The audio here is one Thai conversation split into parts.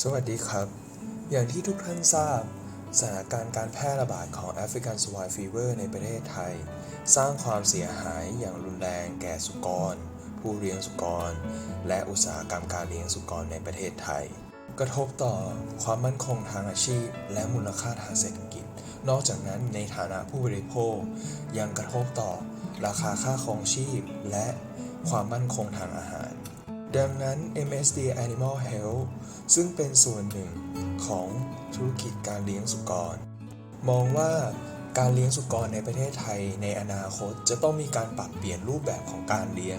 สวัสดีครับ อย่างที่ทุกท่านทราบ สถานการณ์การแพร่ระบาดของ African Swine Fever ในประเทศไทย สร้างความเสียหายอย่างรุนแรงแก่สุกร ผู้เลี้ยงสุกร และอุตสาหกรรมการเลี้ยงสุกรในประเทศไทย กระทบต่อความมั่นคงทางอาชีพ และมูลค่าทางเศรษฐกิจ นอกจากนั้นในฐานะผู้บริโภค ยังกระทบต่อราคาค่าครองชีพ และความมั่นคงทางอาหาร ดังนั้น MSD Animal Health ซึ่งเป็นส่วนหนึ่งของธุรกิจการเลี้ยงสุกร มองว่าการเลี้ยงสุกรในประเทศไทยในอนาคตจะต้องมีการปรับเปลี่ยนรูปแบบของการเลี้ยง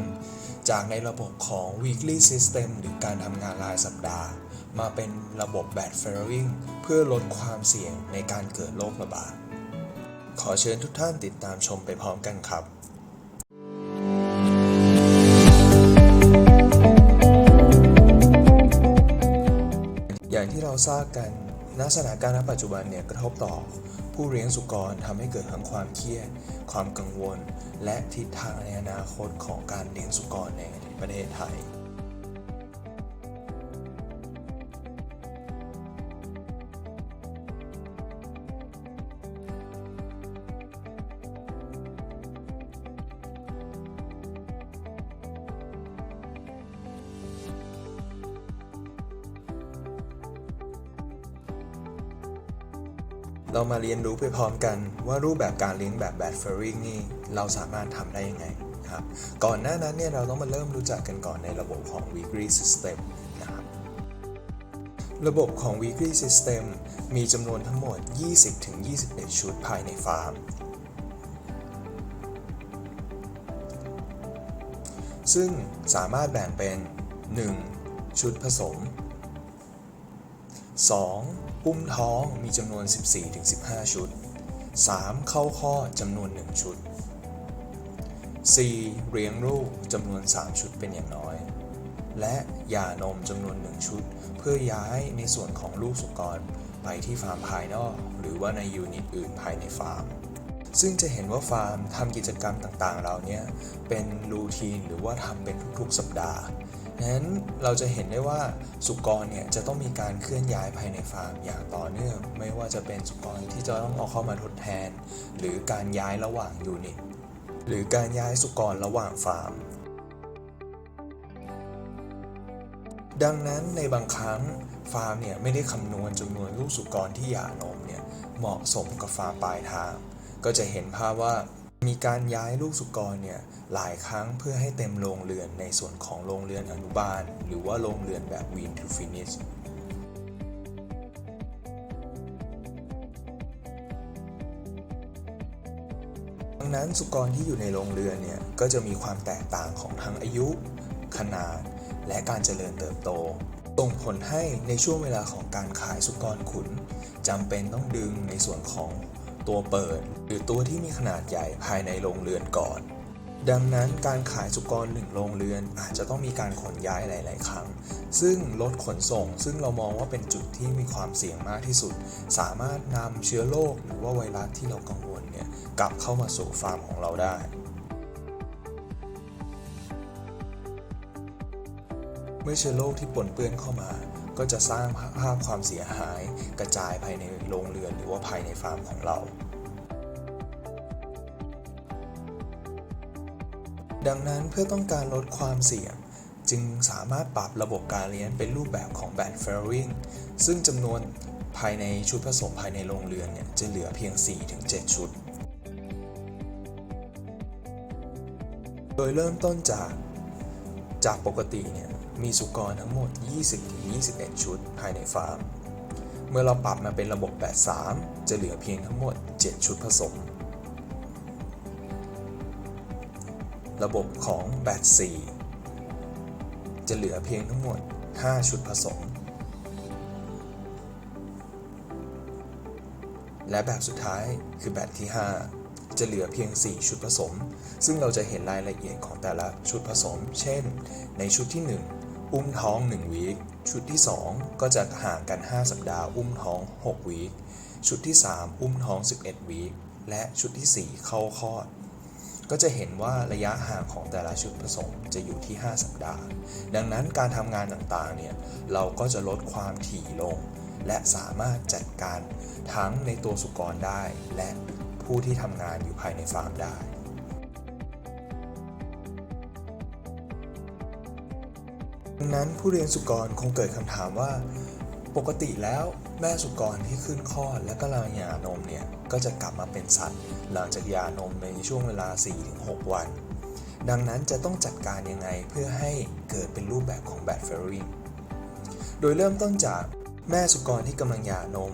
จากในระบบของ weekly system หรือการทำงานรายสัปดาห์ มาเป็นระบบ bad farrowing เพื่อลดความเสี่ยงในการเกิดโรคระบาด ขอเชิญทุกท่านติดตามชมไปพร้อมกันครับ เราทราบกันณสถานการณ์ณปัจจุบันเนี่ยกระทบต่อ ผู้เลี้ยงสุกรทำให้เกิดทั้งความเครียด ความกังวล และทิศทางในอนาคตของการเลี้ยงสุกรในประเทศไทย เรามาเรียนรู้ไปพร้อมกันว่ารูปแบบการเลี้ยงแบบ bad f a r r i n g นี่เราสามารถทำได้ยังไงครับก่อนหน้านั้นเนี่ยเราต้องมาเริ่มรู้จักกันก่อนในระบบของ weekly system นะครับระบบของ weekly system มีจำนวนทั้งหมด 20-21 ชุดภายในฟาร์ม ซึ่งสามารถแบ่งเป็น 1. ชุดผสม 2. อุ้มท้องมีจำนวน 14-15 ชุด 3. เข้าข้อจำนวน 1 ชุด 4. เลี้ยงลูกจำนวน 3 ชุดเป็นอย่างน้อย และยานมจำนวน 1 ชุด เพื่อย้ายในส่วนของลูกสุกรไปที่ฟาร์มภายนอก หรือว่าในยูนิตอื่นภายในฟาร์ม ซึ่งจะเห็นว่าฟาร์มทำกิจกรรมต่างๆเราเนี่ยเป็นรูทีนหรือว่าทำเป็นทุกๆ สัปดาห์ นั้นเราจะเห็นได้ว่าสุกรเนี่ยจะต้องมีการเคลื่อนย้ายภายในฟาร์มอย่างต่อเนื่อง ไม่ว่าจะเป็นสุกรที่จะต้องเอาเข้ามาทดแทน หรือการย้ายระหว่างยูนิตหรือการย้ายสุกรระหว่างฟาร์ม ดังนั้นในบางครั้งฟาร์มเนี่ยไม่ได้คำนวณจำนวนลูกสุกรที่หย่านมเนี่ยเหมาะสมกับฟาร์มปลายทาง ก็จะเห็นภาพว่า มีการย้ายลูกสุกรเนี่ยหลายครั้งเพื่อให้เต็มโรงเรือนในส่วนของโรงเรือนอนุบาล หรือว่าโรงเรือนแบบ wean to finish ดังนั้นสุกรที่อยู่ในโรงเรือนเนี่ยก็จะมีความแตกต่างของทั้งอายุ ขนาด และการเจริญเติบโตส่งผลให้ในช่วงเวลาของการขายสุกรขุนจำเป็นต้องดึงในส่วนของ ตัวเปิด หรือตัวที่มีขนาดใหญ่ภายในโรงเรือนก่อน ดังนั้นการขายสุกรหนึ่งโรงเรือนอาจจะต้องมีการขนย้ายหลาย ๆ ครั้ง ซึ่งรถขนส่ง ซึ่งเรามองว่าเป็นจุดที่มีความเสี่ยงมากที่สุด สามารถนำเชื้อโรคหรือว่าไวรัสที่เรากังวลเนี่ยกลับเข้ามาสู่ฟาร์มของเราได้เมื่อเชื้อโรคที่ปนเปื้อนเข้ามา ก็จะสร้างภาพความเสียหายกระจายภายในโรงเรือนหรือว่าภายในฟาร์มของเรา ดังนั้นเพื่อต้องการลดความเสี่ยงจึงสามารถปรับระบบการเลี้ยงเป็นรูปแบบของ bad farrowing ซึ่งจำนวนภายในชุดผสมภายในโรงเรือนเนี่ยจะเหลือเพียง 4-7 ชุด โดยเริ่มต้นจากจากปกติเนี่ย มีสุกรทั้งหมด 20-21 ชุดภายในฟาร์ม เมื่อเราปรับมาเป็นระบบ 83 จะเหลือเพียงทั้งหมด 7 ชุดผสม ระบบของ 84 จะเหลือเพียงทั้งหมด 5 ชุดผสม และแบบสุดท้ายคือแบบที่ 5จะเหลือเพียง 4 ชุดผสม ซึ่งเราจะเห็นรายละเอียดของแต่ละชุดผสม เช่น ในชุดที่ 1 อุ้มท้อง1วีคชุดที่ 2 ก็จะห่างกัน 5 สัปดาห์ อุ้มท้อง6วีคชุดที่ 3 อุ้มท้อง 11วีคและชุดที่ 4 เข้าคลอด ก็จะเห็นว่าระยะห่างของแต่ละชุดผสมจะอยู่ที่ 5 สัปดาห์ ดังนั้นการทำงานต่างๆเนี่ยเราก็จะลดความถี่ลง และสามารถจัดการทั้งในตัวสุกรได้ และผู้ที่ทำงานอยู่ภายในฟาร์มได้ ดังนั้นผู้เรียนสุกรคงเกิดคำถามว่า ปกติแล้วแม่สุกรที่ขึ้นคลอดและก็ลางหย่านมเนี่ยก็จะกลับมาเป็นสัตว์ หลังจากหย่านมในช่วงเวลา 4-6 วัน ดังนั้นจะต้องจัดการยังไงเพื่อให้เกิดเป็นรูปแบบของแบดเฟอริงโดยเริ่มต้นจากแม่สุกรที่กำลังหย่านม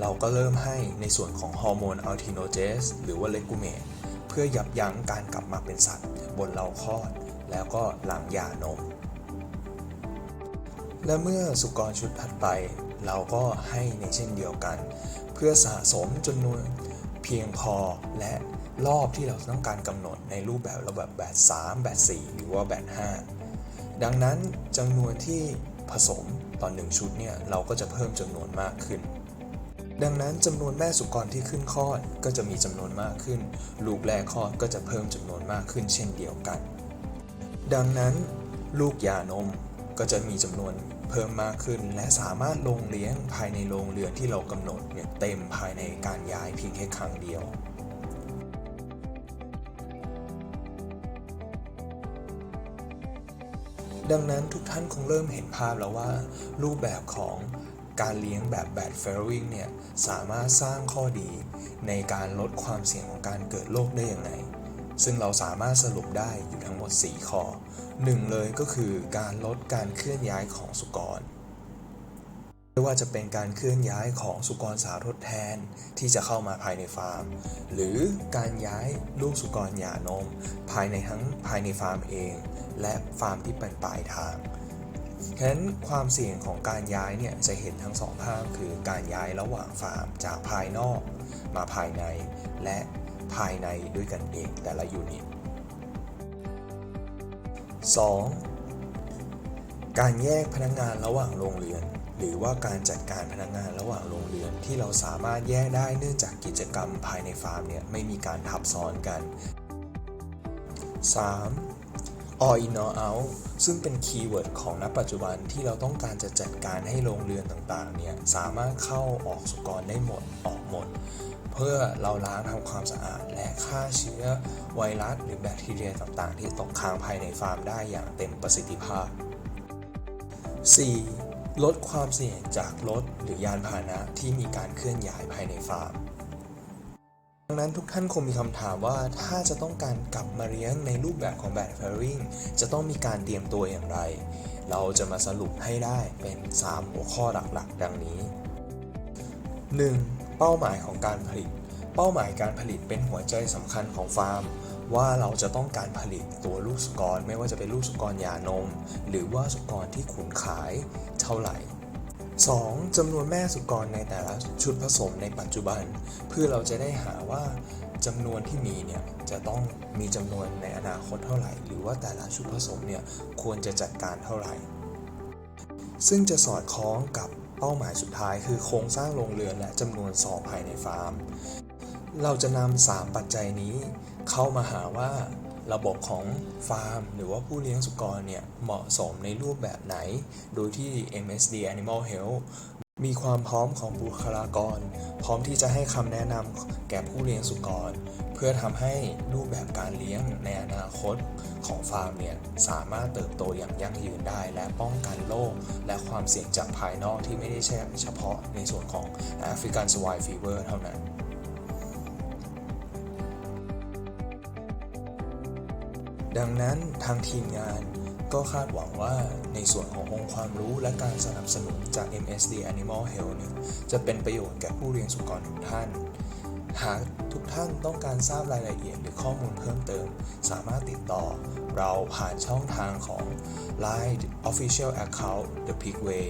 เราก็เริ่มให้ในส่วนของฮอร์โมนอัลติโนเจสหรือว่าเลกูเมตเพื่อยับยั้งการกลับมาเป็นสัตว์ บนเราคลอด แล้วก็หลังหย่านม และเมื่อสุกรชุดถัดไป เราก็ให้ในเช่นเดียวกัน เพื่อสะสมจำนวนเพียงพอและรอบที่เราต้องการกำหนดในรูปแบบระแบบแบบ3แบบ4หรือว่าแบบ5ดังนั้นจำนวนที่ผสมตอนหนึ่งชุดเนี่ยเราก็จะเพิ่มจำนวนมากขึ้น ดังนั้นจำนวนแม่สุกรที่ขึ้นคลอดก็จะมีจำนวนมากขึ้น ลูกแรกคลอดก็จะเพิ่มจำนวนมากขึ้นเช่นเดียวกัน ดังนั้น ลูกยานม ก็จะมีจำนวนเพิ่มมากขึ้น และสามารถลงเลี้ยงภายในโรงเรือนที่เรากำหนดเนี่ยเต็มภายในการย้ายเพียงแค่ครั้งเดียวดังนั้นทุกท่านคงเริ่มเห็นภาพแล้วว่า รูปแบบของการเลี้ยงแบบแบดเฟลริงเนี่ย สามารถสร้างข้อดีในการลดความเสี่ยงของการเกิดโรคได้อย่างไร ซึ่งเราสามารถสรุปได้อยู่ทั้งหมด 4 ข้อ หนึ่งเลยก็คือการลดการเคลื่อนย้ายของสุกร ไม่ว่าจะเป็นการเคลื่อนย้ายของสุกรสาวทดแทนที่จะเข้ามาภายในฟาร์ม หรือการย้ายลูกสุกรหย่านม ภายในทั้งภายในฟาร์มเอง และฟาร์มที่เป็นปลายทางฉะนั้นความเสี่ยงของการย้ายเนี่ยจะเห็นทั้งสองภาพคือการย้ายระหว่างฟาร์มจากภายนอก มาภายในและภายในด้วยกันเองแต่ละยูนิต 2. การแยกพนักงานระหว่างโรงเรียน หรือว่าการจัดการพนักงานระหว่างโรงเรียนที่เราสามารถแยกได้เนื่องจากกิจกรรมภายในฟาร์มเนี่ยไม่มีการทับซ้อนกัน 3. All in all out ซึ่งเป็นคีย์เวิร์ดของณปัจจุบันที่เราต้องการจะจัดการให้โรงเรือนต่างๆเนี่ยสามารถเข้าออกสุกรได้หมดออกหมด เพื่อเราล้างทำความสะอาด และฆ่าเชื้อไวรัสหรือแบคทีเรียต่างๆ ที่ตกค้างภายในฟาร์มได้อย่างเต็มประสิทธิภาพ 4. ลดความเสี่ยงจากรถหรือยานพาหนะที่มีการเคลื่อนย้ายภายในฟาร์ม ดังนั้นทุกท่านคงมีคำถามว่าถ้าจะต้องการกลับมาเลี้ยงในรูปแบบของแบดเฟอริงจะต้องมีการเตรียมตัวอย่างไร เราจะมาสรุปให้ได้เป็น 3 หัวข้อหลักๆ ดังนี้ 1. เป้าหมายของการผลิต เป้าหมายการผลิตเป็นหัวใจสำคัญของฟาร์ม ว่าเราจะต้องการผลิตตัวลูกสุกร ไม่ว่าจะเป็นลูกสุกรยานม หรือว่าสุกรที่ขุนขายเท่าไหร่ 2. จำนวนแม่สุกรในแต่ละชุดผสมในปัจจุบัน เพื่อเราจะได้หาว่าจำนวนที่มีเนี่ยจะต้องมีจำนวนในอนาคตเท่าไหร่ หรือว่าแต่ละชุดผสมเนี่ยควรจะจัดการเท่าไหร่ ซึ่งจะสอดคล้องกับเป้าหมายสุดท้าย คือโครงสร้างโรงเรือนและจำนวนสอบภายในฟาร์ม เราจะนำ3ปัจจัยนี้ เข้ามาหาว่า ระบบของฟาร์ม หรือว่าผู้เลี้ยงสุกรเนี่ย เหมาะสมในรูปแบบไหน โดยที่ MSD Animal Health มีความพร้อมของบุคลากร พร้อมที่จะให้คำแนะนำแก่ผู้เลี้ยงสุกร เพื่อทำให้รูปแบบการเลี้ยงในอนาคตของฟาร์มเนี่ย สามารถเติบโตอย่างยั่งยืนได้ และป้องกันโรคและความเสี่ยงจากภายนอกที่ไม่ได้ใช่เฉพาะในส่วนของ African Swine Fever เท่านั้น ดังนั้นทางทีมงานก็คาดหวังว่าในส่วนขององค์ความรู้และการสนับสนุนจาก MSD Animal Health เนี่ยจะเป็นประโยชน์แก่ผู้เลี้ยงสุกรทุกท่าน หากทุกท่านต้องการทราบรายละเอียดหรือข้อมูลเพิ่มเติม สามารถติดต่อเราผ่านช่องทางของ Line Official Account The Pig Way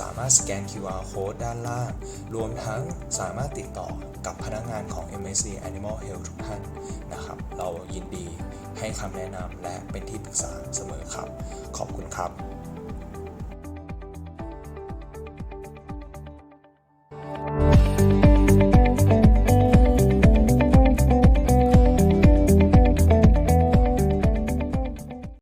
สามารถสแกน QR Code ด้านล่าง รวมทั้งสามารถติดต่อกับพนักงานของ MSC Animal Health ทุกท่านนะครับ เรายินดี ให้คำแนะนำและเป็นที่ปรึกษาเสมอครับ ขอบคุณครับ